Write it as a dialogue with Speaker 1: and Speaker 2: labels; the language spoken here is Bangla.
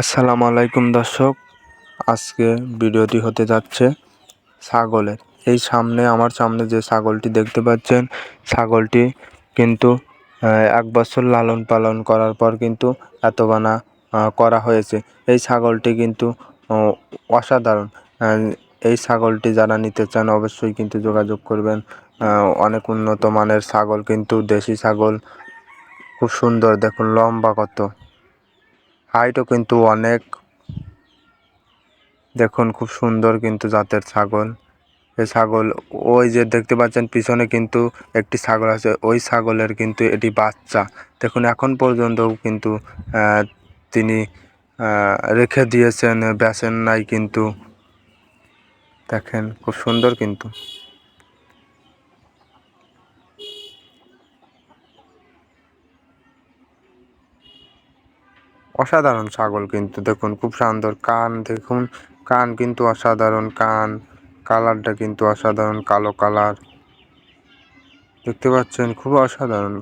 Speaker 1: আসসালামু আলাইকুম দর্শক, আজকে ভিডিওটি হতে যাচ্ছে ছাগলের। এই সামনে, আমার সামনে যে ছাগলটি দেখতে পাচ্ছেন, ছাগলটি কিন্তু এক বছর লালন পালন করার পর কিন্তু এত বানা করা হয়েছে। এই ছাগলটি কিন্তু অসাধারণ। এই ছাগলটি যারা নিতে চান অবশ্যই কিন্তু যোগাযোগ করবেন। অনেক উন্নত মানের ছাগল কিন্তু, দেশি ছাগল। খুব সুন্দর, দেখুন লম্বা কত। হাইটও কিন্তু অনেক। দেখুন, খুব সুন্দর কিন্তু জাতের ছাগল। এই ছাগল, ওই যে দেখতে পাচ্ছেন, পিছনে কিন্তু একটি ছাগল আছে। ওই ছাগলের কিন্তু এটি বাচ্চা। দেখুন, এখন পর্যন্ত কিন্তু তিনি রেখে দিয়েছেন বেচেন নাই কিন্তু। দেখেন, খুব সুন্দর কিন্তু। অসাধারণ ছাগল কিন্তু, দেখুন, খুব সুন্দর কান, দেখুন, কান কিন্তু অসাধারণ, কান, কালারটা কিন্তু অসাধারণ, কালো কালার। দেখতে পাচ্ছেন, খুব অসাধারণ।